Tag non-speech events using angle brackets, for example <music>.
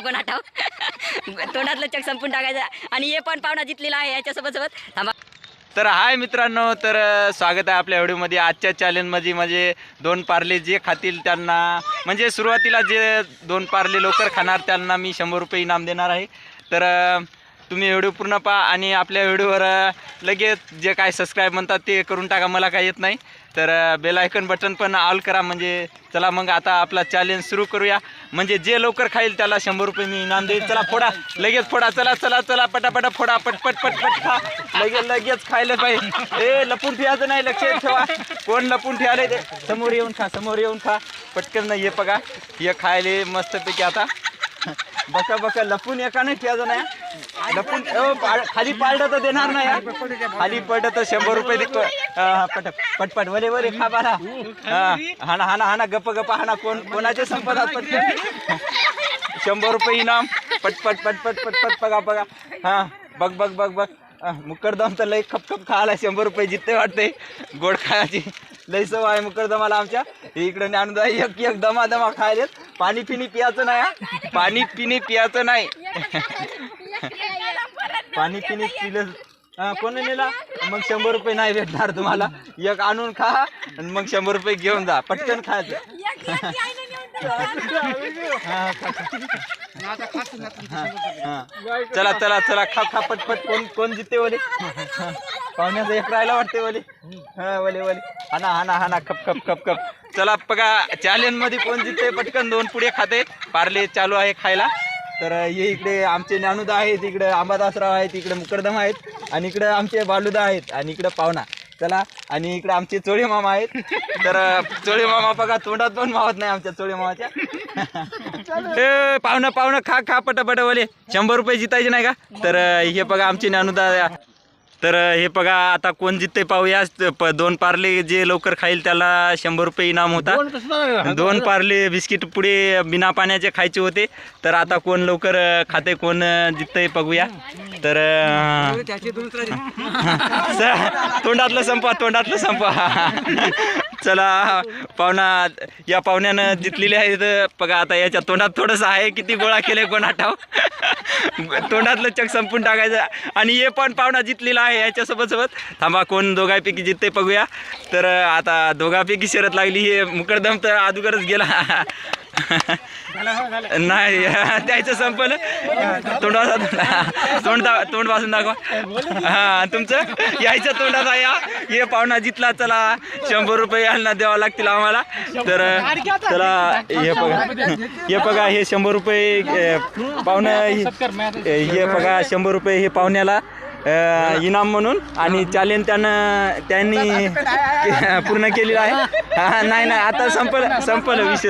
केले कोण आठाव तोंडातलं चक संपून टाकायचं. आणि हे पण पाहुणा जितलेला आहे याच्यासोबत सोबत थांबा. तर हाय मित्रांनो तर स्वागत आहे आपल्या व्हिडिओमध्ये. आजच्या चॅलेंजमध्ये म्हणजे दोन पार्ले जे खातील त्यांना म्हणजे सुरुवातीला जे दोन पार्ले लवकर खाणार त्यांना मी शंभर रुपये इनाम देणार आहे. तर तुम्ही व्हिडिओ पूर्ण पहा आणि आपल्या व्हिडिओवर लगेच जे काय सबस्क्राईब म्हणतात ते करून टाका मला काय येत नाही. तर बेल आयकन बटन पण ऑल करा म्हणजे चला मग आता आपला चॅलेंज सुरू करूया. म्हणजे जे लवकर खाईल त्याला शंभर रुपये मी इनाम देईल चला फोडा लगेच फोडा चला चला चला पटापटा फोडा पटपट पटपट खा. लगेच लगेच खायला पाहिजे. ए लपून ठेवायचं नाही लक्ष ठेवा. कोण लपून ठेवाले ते समोर येऊन खा समोर येऊन खा. पटकन नाही ये बघा. हे खायले मस्तपैकी आता. बका बका लपून एका नाही ठेवायचं नाही. लपून खाली पार्ट तर देणार नाही खाली पडलं तर शंभर रुपये पट पटपट. वरे वरे खा बाला हा हाना हाना हाना गप्प गप्प हाना. कोण कोणाचे संपदा पटकन? शंभर रुपये इनाम. पटपट पटपट पटपट बघा बघा. हा बघ बघ बघ बघ. मुकरदम तर लई खप खप खायला शंभर रुपये जितते वाटते. गोड खायची. लई सव आहे मुकरदमाला आमच्या. इकडे ज्ञानदा एक एक दमा दमा खायलेत. पाणी पिणी पियाचं नाही पाणी पिणी पियाचं नाही. पाणी पिणी पिलं. हा कोण नेला? मग शंभर रुपये नाही भेटणार तुम्हाला. एक आणून खा आणि मग शंभर रुपये घेऊन जा. पटकन खायचं हा, खा, खा. हा, हा. चला चला चला खा खा पटपट कोण कोण जिते बोले पाहुण्याचं एक राहायला वाटते बोले हा बोले बोले हाना हाना हाना खप खप खप खप. चला बघा चॅलेंजमध्ये कोण जिते पटकन दोन पुढे खाते. पार्ले चालू आहे खायला. तर हे इकडे आमचे ज्ञानुदा आहेत इकडे अंबादासराव आहेत इकडे मुकरदम आहेत आणि इकडे आमचे बालुदा आहेत आणि इकडे पाहुणा. चला आणि इकडे आमचे चोळे मामा आहेत. तर चोळे मामा बघा तोंडात पण मावत नाही आमच्या चोळे मामाच्या. पाहुणा पाहुणा खा खा पटापटावले शंभर रुपये जितायचे नाही का? तर हे बघा आमचे ज्ञानुदा तर हे बघा आता कोण जितते पाहूया. प- दोन पार्ले जे लवकर खाईल त्याला शंभर रुपये इनाम होता. दोन पार्ले बिस्किट पुढे बिना पाण्याचे खायचे होते. तर आता कोण लवकर खाते कोण जितते बघूया. तर अ, स- <laughs> तोंडातलं संपवा तोंडातलं संपवा. <laughs> चला पाहुणा या पाहुण्यानं जितलेले आहेत बघा आता याच्या तोंडात थोडंसं आहे किती गोळा केले कोण आठाव तोंडातलं चक संपून टाकायचं. आणि हे पण पाहुणा जितलेला आहे याच्यासोबत सोबत थांबा कोण दोघांपैकी जितते बघूया. तर आता दोघांपैकी शरत लागली हे मुकडदम तर अगोदरच गेला. नाही <laughs> त्याचं संपलं. तोंडाचा तोंड दा- तोंड वाजून दाखवा. हा तुमचं? यायचं तोंडाचा या हे. पाहुणा जितला चला शंभर रुपये यांना द्यावा लागतील आम्हाला. तर चला हे बघा. हे बघा हे शंभर रुपये अ, पाहुणं हे बघा शंभर रुपये हे पाहुण्याला इनाम म्हणून. आणि चॅलेंज त्यानं त्यांनी पूर्ण केलेलं आहे. हा, नाही नाही आता संपलं संपलं विषय.